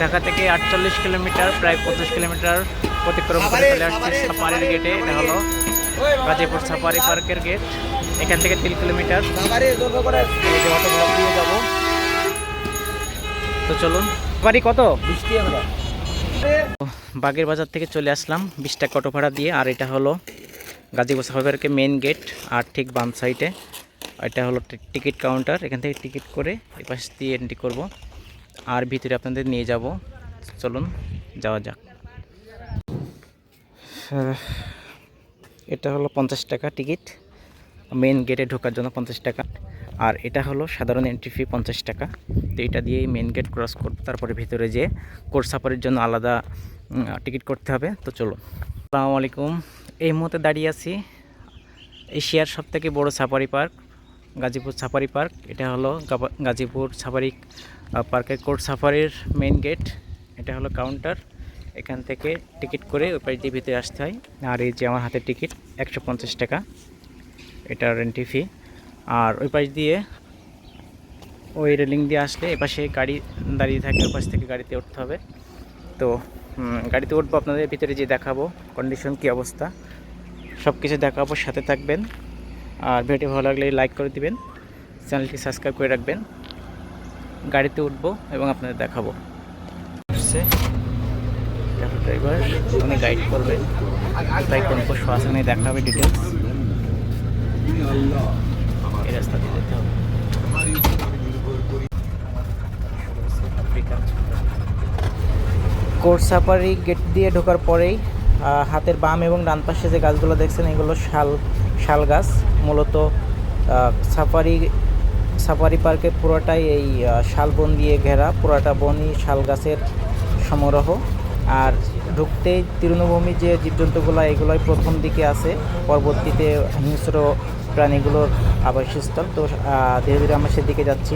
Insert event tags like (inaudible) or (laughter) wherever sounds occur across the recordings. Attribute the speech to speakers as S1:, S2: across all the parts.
S1: ঢাকা থেকে আটচল্লিশ কিলোমিটার, প্রায় পঞ্চাশ কিলোমিটার অতিক্রম করে চলে আসছে সাফারির গেটে। এটা হলো গাজীপুর সাফারি পার্কের গেট। এখান থেকে তিন কিলোমিটার। যাব। তো চলুন, বাড়ি কত? বাগের বাজার থেকে চলে আসলাম বিশ টাকা অটো ভাড়া দিয়ে, আর এটা হলো গাজীপুর পার্কের মেন গেট আর ঠিক বাম সাইডে এটা হলো টিকিট কাউন্টার এখান থেকে টিকিট করে এই পাশ দিয়ে এন্ট্রি করব। আর ভিতরে আপনাদের নিয়ে যাব। চলুন, যাওয়া যাক। এটা হলো পঞ্চাশ টাকা টিকিট। মেন গেটে ঢোকার জন্য পঞ্চাশ টাকা। আর এটা হলো সাধারণ এন্ট্রি ফি পঞ্চাশ টাকা। তো এটা দিয়েই মেন গেট ক্রস করতে তারপরে ভিতরে যে কোর্স সাফারির জন্য আলাদা টিকিট করতে হবে। তো চলো আসসালামু আলাইকুম। এই মুহূর্তে দাঁড়িয়ে আছি এশিয়ার সবথেকে বড় safari park Gazipur safari park. এটা হলো গাজীপুর সাফারি পার্কের কোর্ট সাফারির মেন গেট এটা হলো কাউন্টার এখান থেকে টিকিট করে ওই পাশ দিয়ে ভিতরে আসতে হয়। আর এই যে আমার হাতের টিকিট একশো পঞ্চাশ টাকা। এটা এন্ট্রি ফি আর ওই পাশ দিয়ে ওই রেলিং দিয়ে আসলে এপাশে গাড়ি দাঁড়িয়ে থাকে, ওই পাশ থেকে গাড়িতে উঠতে হবে। তো গাড়িতে উঠবো, আপনাদের ভিতরে যে দেখাবো কন্ডিশন কী অবস্থা সব কিছু দেখাবো, সাথে থাকবেন। আর ভিডিওটি ভালো লাগলে লাইক করে দিবেন। চ্যানেলটি সাবস্ক্রাইব করে রাখবেন। গাড়িতে উঠবো এবং আপনাদের দেখাবো। ড্রাইভার, উনি গাইড করবে। তাই কোন কোন শো আছে দেখাবে ডিটেলস এই রাস্তা দিয়ে যেতে হবে। কোর্ট সাফারি গেট দিয়ে ঢোকার পরেই হাতের বাম এবং ডান পাশে যে গাছগুলো দেখছেন, এগুলো শাল। শাল গাছ মূলত সাফারি সাফারি পার্কের পুরোটাই এই আহ, শাল বন দিয়ে ঘেরা। পুরোটা বনই শাল গাছের সমারোহ। আর ঢুকতেই তৃণভূমি যে জীবজন্তুগুলো এগুলোই প্রথম দিকে আছে। পরবর্তীতে হিংস্র প্রাণীগুলোর আবাসস্থল। তো ধীরে ধীরে আমরা সেদিকে যাচ্ছি।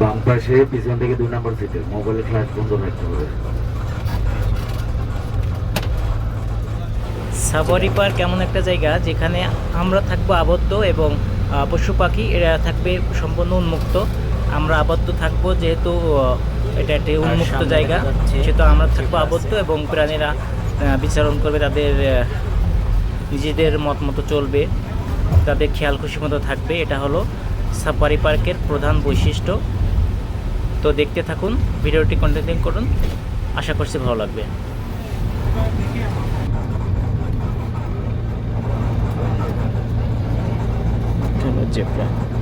S2: বাম পাশে পিছন থেকে দুই নম্বর সিটে বন্ধ রাখতে হবে।
S1: সাফারি পার্ক এমন একটা জায়গা যেখানে আমরা থাকব আবদ্ধ এবং পশু পাখি এরা থাকবে সম্পূর্ণ উন্মুক্ত। আমরা আবদ্ধ থাকব যেহেতু এটা একটি উন্মুক্ত জায়গা। সেহেতু আমরা থাকব আবদ্ধ এবং প্রাণীরা বিচারণ করবে তাদের নিজেদের মত মতো চলবে। তাদের খেয়াল খুশি মতো থাকবে। এটা হলো সাফারি পার্কের প্রধান বৈশিষ্ট্য। তো দেখতে থাকুন ভিডিওটি কন্টিনিউ করুন। আশা করছি ভালো লাগবে। হলো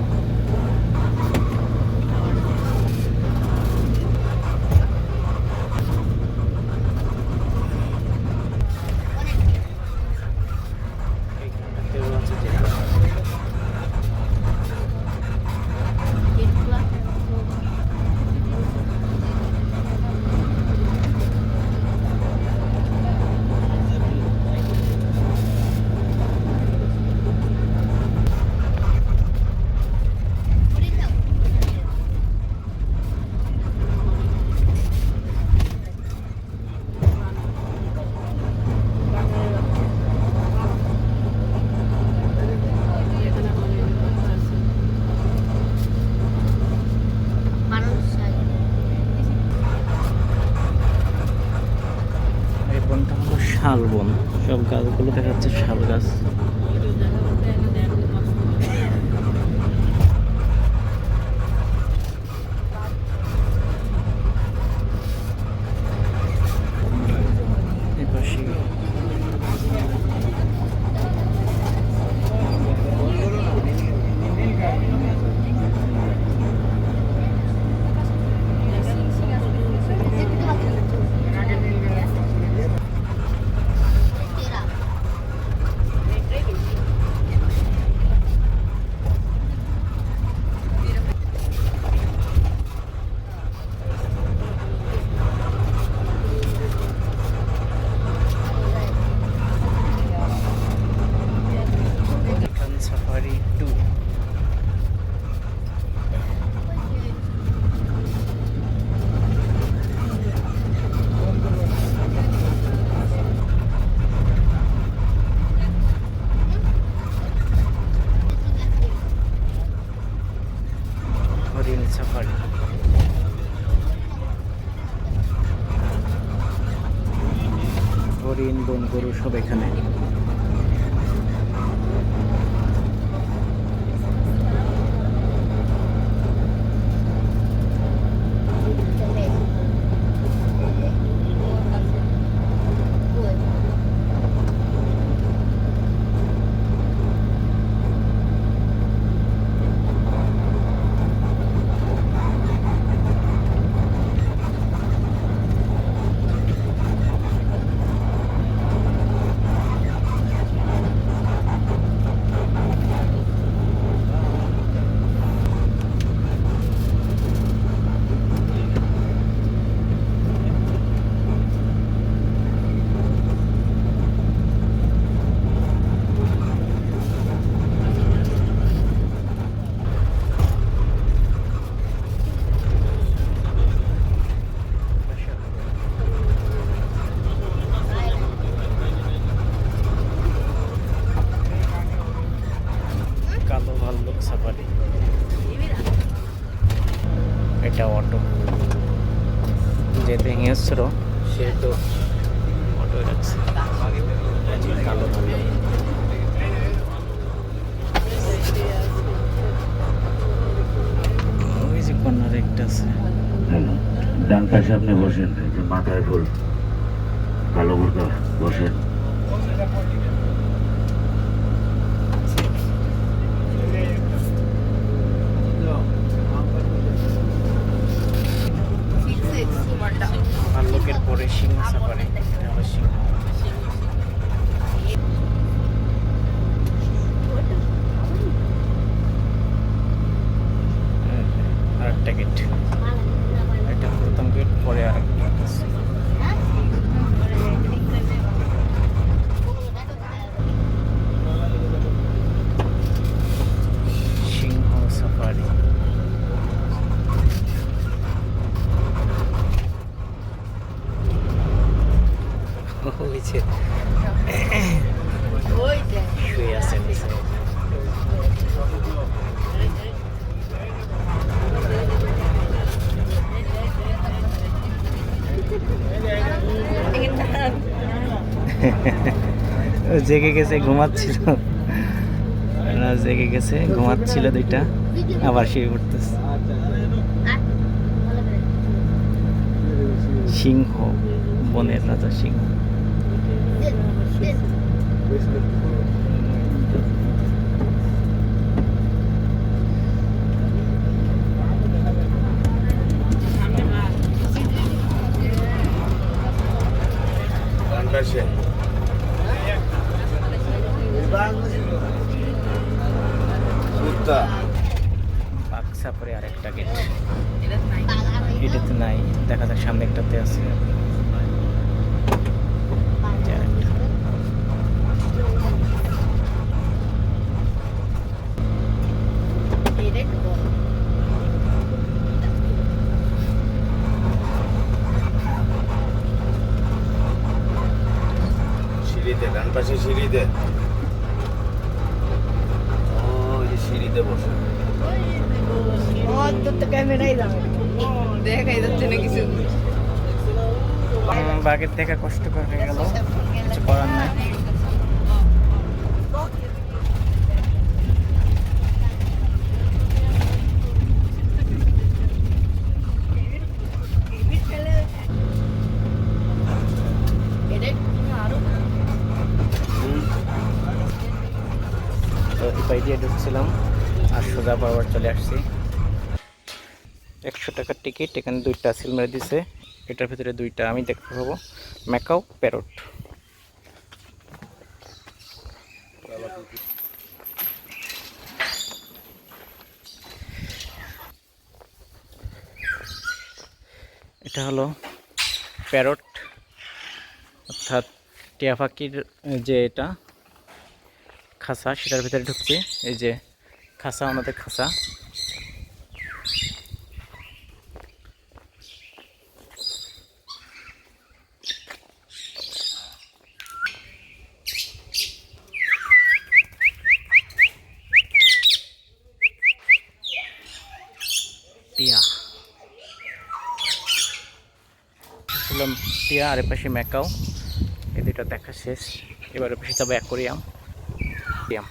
S1: শালবন বনটা হলো শাল বন। সব গাছগুলো দেখা যাচ্ছে শাল গাছ। গরু সব এখানে।
S2: ডান সামনে আপনি বসেন। এই যে মাথায় ফুল। কালো বোরকা বসেন।
S1: লোকের পরে সিংহ সাফারি সিংহ আরেকটা গেট এটা প্রথম গেট পরে আরেকটা আছে সিংহ সাফারি হয়েছে। (laughs) জেগে গেছে, ঘুমাচ্ছিল। জেগে গেছে, ঘুমাচ্ছিল দুইটা। আবার শুয়ে উঠতেছে সিংহ, বনের রাজা সিংহ। বাক্সা পরে আরেকটা গেট এটাতে নাই দেখা যাক সামনে একটাতে আছে এই যে আরেকটা।
S2: সিঁড়িতে ডান পাশে সিঁড়িতে ও এই যে সিঁড়িতে বসে।
S1: বাঘের দেখা কষ্ট করে গেল, কিছু করার নাই তো এই পাই দিয়ে ঢুকছিলাম আর সোজা বরাবর চলে আসছি। একশো টাকার টিকিট এখানে দুইটা সিল মেরে দিছে। এটার ভিতরে দুইটা আমি দেখতে পাবো। ম্যাকাও প্যারট এটা হলো প্যারট অর্থাৎ টিয়া পাখির যে এটা খাসা সেটার ভিতরে ঢুকছে। এই যে খাসা আমাদের খাসা। টিয়া ছিলাম টিয়া আর এপাশে ম্যাকাও। এই দুটো দেখা শেষ। এবারে বেশি যাব অ্যাকোরিয়াম অ্যাকোরিয়াম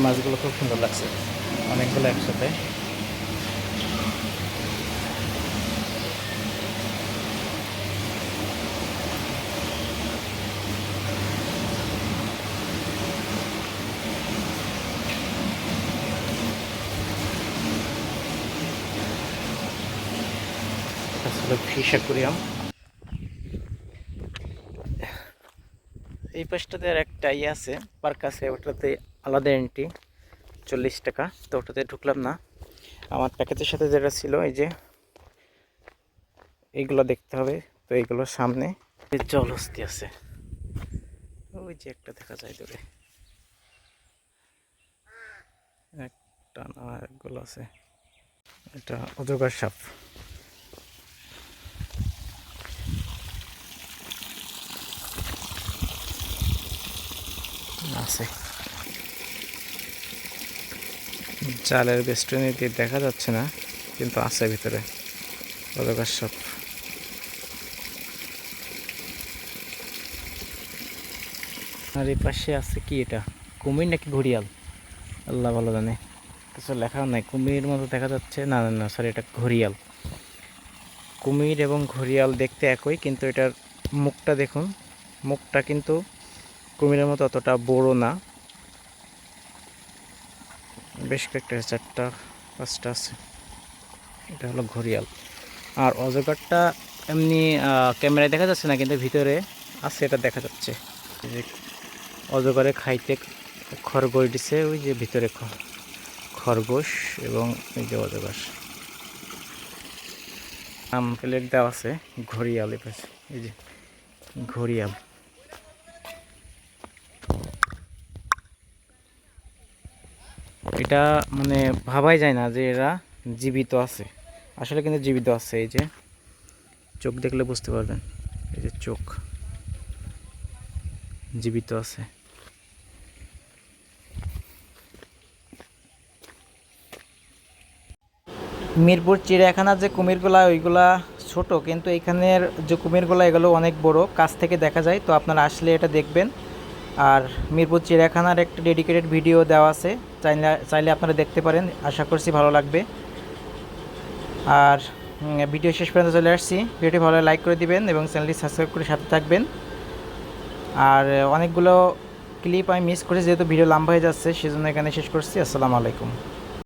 S1: এই মাছগুলো খুব সুন্দর লাগছে। অনেকগুলো একসাথে। এই পাশটাতে আর একটা ইয়ে আছে, পার্ক আছে, ওটাতে আলাদা এন্ট্রি চল্লিশ টাকা। তো ওটাতে ঢুকলাম না। আমার প্যাকেজের সাথে যেটা ছিল, এই যে, এইগুলো দেখতে হবে। তো এইগুলোর সামনে। জলহস্তি আছে। ওই যে একটা দেখা যায় দূরে। একটা না একগুলো আছে। এটা অজগর সাপ। আছে। জালের বেষ্টনী দিয়ে দেখা যাচ্ছে না, কিন্তু আছে ভিতরে। সাপ আর এই পাশে আছে কি এটা? কুমির নাকি ঘড়িয়াল? আল্লাহ ভালো জানে। কিছু লেখা নাই। কুমির মতো দেখা যাচ্ছে। না না না সরি এটা ঘড়িয়াল। কুমির এবং ঘড়িয়াল দেখতে একই, কিন্তু এটার মুখটা দেখুন। মুখটা কিন্তু কুমিরের মতো অতটা বড় না। বেশ কয়েকটা চারটা পাঁচটা আছে। এটা হলো ঘড়িয়াল। আর অজগরটা এমনি ক্যামেরায় দেখা যাচ্ছে না, কিন্তু ভিতরে আছে, এটা দেখা যাচ্ছে। যে অজগরে খাইতে খরগোশ দিছে, ওই যে ভিতরে খরগোশ এবং এই যে অজগর। নাম প্লেট দেওয়া আছে, ঘড়িয়াল এই যে ঘড়িয়াল। এটা মানে ভাবাই যায় না যে এরা জীবিত আছে। আসলে কিন্তু জীবিত আছে, এই যে চোখ দেখলে বুঝতে পারবেন, এই যে চোখ জীবিত আছে। মিরপুর চিড়িয়াখানার যে কুমিরগুলা, ওইগুলা ছোট, কিন্তু এখানের যে কুমিরগুলা, এগুলো অনেক বড়। কাছ থেকে দেখা যায়, তো আপনারা আসলে এটা দেখবেন। আর মিরপুর চিড়িয়াখানার একটা ডেডিকেটেড ভিডিও দেওয়া আছে। চাইলে চাইলে আপনারা দেখতে পারেন, আশা করছি ভালো লাগবে। আর ভিডিও শেষ পর্যন্ত চলে আসছি। ভিডিওটি ভালো লাইক করে দিবেন এবং চ্যানেলটি সাবস্ক্রাইব করে সাথে থাকবেন। আর, অনেকগুলো ক্লিপ আমি মিস করেছি, যেহেতু ভিডিও লম্বা হয়ে যাচ্ছে, সেজন্য এখানে শেষ করছি। আসসালামু আলাইকুম।